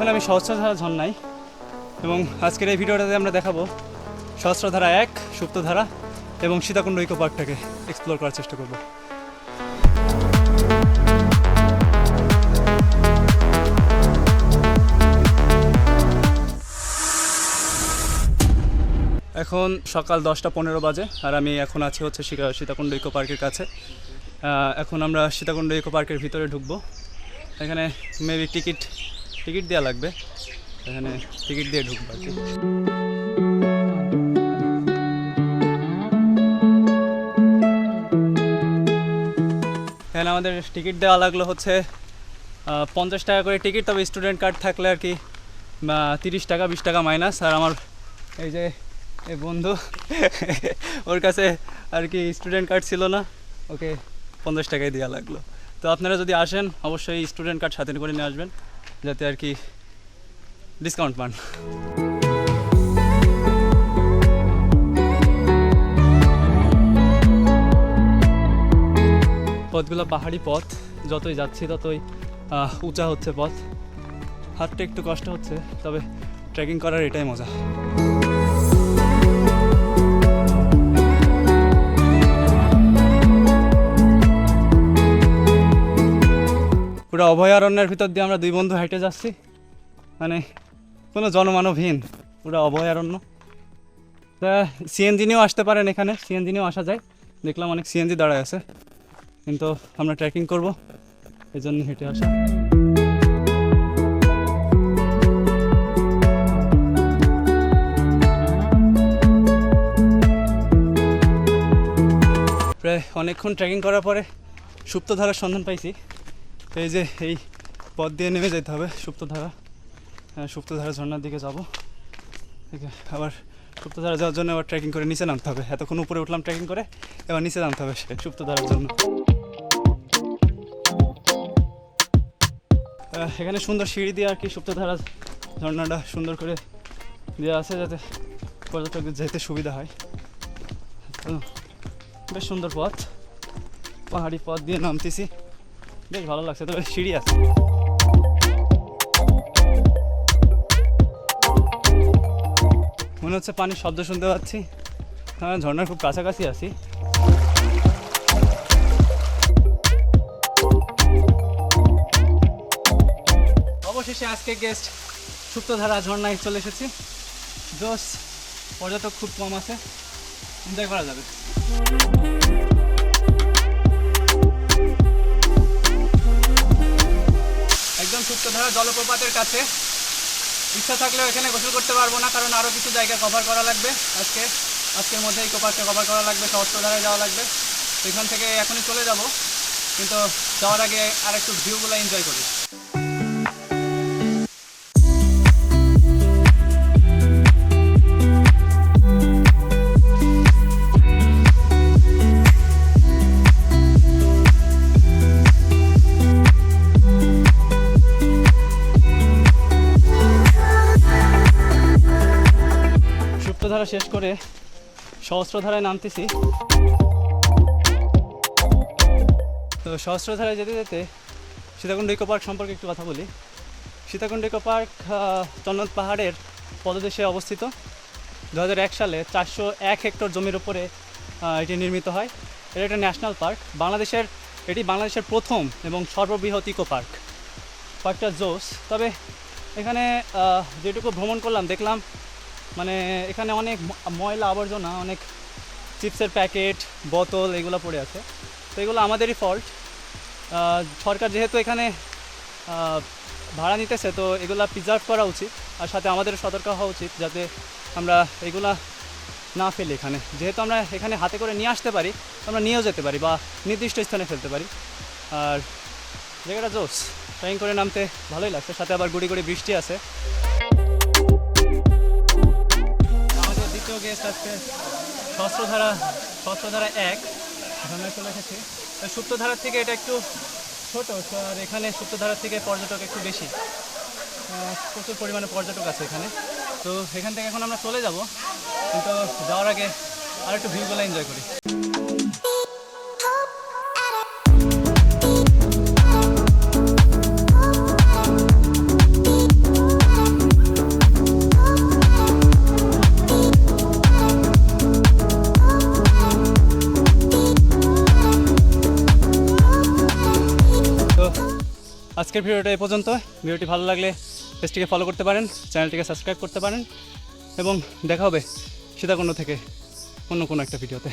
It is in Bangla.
এখন আমি সহস্রধারা ঝর্ণাই এবং আজকের এই ভিডিওটাতে আমরা দেখাবো সহস্রধারা এক, সুপ্তধারা এবং সীতাকুণ্ড ইকো পার্কটাকে এক্সপ্লোর করার চেষ্টা করব। এখন সকাল দশটা পনেরো বাজে, আর আমি এখন আছি হচ্ছে সীতাকুণ্ড ইকো পার্কের কাছে। এখন আমরা সীতাকুণ্ড ইকো পার্কের ভিতরে ঢুকবো। এখানে মেবি টিকিট টিকিট দেওয়া লাগবে। এখানে টিকিট দিয়ে ঢুকবো আর কি। এখানে আমাদের টিকিট দেওয়া লাগল হচ্ছে পঞ্চাশ টাকা করে টিকিট, তবে স্টুডেন্ট কার্ড থাকলে আর কি তিরিশ টাকা, বিশ টাকা মাইনাস। আর আমার এই যে এই বন্ধু, ওর কাছে আর কি স্টুডেন্ট কার্ড ছিল না, ওকে পঞ্চাশ টাকায় দেওয়া লাগল। তো আপনারা যদি আসেন, অবশ্যই স্টুডেন্ট কার্ড সাথে করে নিয়ে আসবেন। যাতে আর কি ডিসকাউন্ট পান। পথগুলো পাহাড়ি পথ, যতই যাচ্ছি ততই উঁচা হচ্ছে পথ। হাঁটতে একটু কষ্ট হচ্ছে, তবে ট্রেকিং করার এটাই মজা। পুরো অভয়ারণ্যের ভিতর দিয়ে আমরা দুই বন্ধু হেঁটে যাচ্ছি। মানে কোনো জনমানবহীন, পুরো অভয়ারণ্য। তা সিএনজি নিয়েও আসতে পারেন এখানে সিএনজি নিয়েও আসা যায়। দেখলাম অনেক সিএনজি দাঁড়ায় আছে। কিন্তু আমরা ট্রেকিং করব এই জন্য হেঁটে আসা। প্রায় অনেকক্ষণ ট্রেকিং করার পরে সুপ্তধারার সন্ধান পাইছি। এই যে এই পথ দিয়ে নেমে যেতে হবে সুপ্তধারা। হ্যাঁ, সুপ্তধারা ঝর্ণার দিকে যাব। ঠিক আবার সুপ্তধারা যাওয়ার জন্য আবার ট্রেকিং করে নিচে নামতে হবে। এতক্ষণ উপরে উঠলাম ট্রেকিং করে এবার নিচে নামতে হবে সুপ্তধারার জন্য। এখানে সুন্দর সিঁড়ি দিয়ে আর কি সুপ্তধারা ঝর্ণাটা সুন্দর করে দেওয়া আছে যাতে পর্যটকদের যেতে সুবিধা হয়। বেশ সুন্দর পথ পাহাড়ি পথ দিয়ে নামতেছি। বেশ ভালো লাগছে তবে সিঁড়ি আছে মনে হচ্ছে পানির শব্দ শুনতে পাচ্ছি। হ্যাঁ ঝর্ণার খুব কাছাকাছি আছি। অবশেষে আজকে গেস্ট সুপ্তধারা ঝর্ণায় চলে এসেছি। জোস পর্যটক খুব কম আছে। এনজয় করা যাবে সুপ্তধারা জলপ্রপাতের কাছে। ইচ্ছা থাকলেও এখানে গোসল করতে পারব না, কারণ আরও কিছু জায়গা কভার করা লাগবে আজকে। আজকের মধ্যে ইকো পার্কটা কভার করা লাগবে সহস্রধারায় যাওয়া লাগবে। সেখান থেকে এখনই চলে যাব, কিন্তু যাওয়ার আগে আর একটু ভিউগুলো এনজয় করি। সুপ্তধারা শেষ করে সহস্রধারায় নামতেছি। তো সহস্রধারায় যেতে যেতে সীতাকুণ্ড ইকো পার্ক সম্পর্কে একটু কথা বলি। সীতাকুণ্ড ইকো পার্ক আহ, পাহাড়ের পদদেশে অবস্থিত। দু হাজার এক সালে চারশো এক হেক্টর জমির উপরে এটি নির্মিত হয়। এটা একটা ন্যাশনাল পার্ক। বাংলাদেশের এটি বাংলাদেশের প্রথম এবং সর্ববৃহৎ ইকো পার্ক। পার্কটা জোস। তবে এখানে যেটুকু ভ্রমণ করলাম দেখলাম মানে এখানে অনেক ময়লা আবর্জনা, অনেক চিপসের প্যাকেট, বোতল এগুলো পড়ে আছে। তো এগুলো আমাদেরই ফল্ট। সরকার যেহেতু এখানে ভাড়া নিতেছে, তো এগুলো প্রিজার্ভ করা উচিত আর সাথে আমাদের সতর্ক হওয়া উচিত যাতে আমরা এগুলা না ফেলি এখানে। যেহেতু আমরা এখানে হাতে করে নিয়ে আসতে পারি, আমরা নিয়েও যেতে পারি বা নির্দিষ্ট স্থানে ফেলতে পারি। আর জায়গাটা জোস। ট্রাইং করে নামতে ভালোই লাগছে, সাথে আবার গুড়ি গুড়ি বৃষ্টি আছে। দ্বিতীয় গেস্ট আজকে ষষ্ঠধারা ষষ্ঠধারা এক এখানে চলে এসেছি। তো সুপ্তধারার থেকে এটা একটু ছোটো আর এখানে সুপ্তধারার থেকে পর্যটক একটু বেশি। প্রচুর পরিমাণে পর্যটক আছে এখানে। তো এখান থেকে এখন আমরা চলে যাব। কিন্তু যাওয়ার আগে আর একটু ভিউগুলো এনজয় করি। আজকের ভিডিওটা এ পর্যন্ত। ভিডিওটি ভালো লাগলে পেজটিকে ফলো করতে পারেন চ্যানেলটিকে সাবস্ক্রাইব করতে পারেন, এবং দেখা হবে সীতাকুণ্ড থেকে অন্য কোনো একটা ভিডিওতে।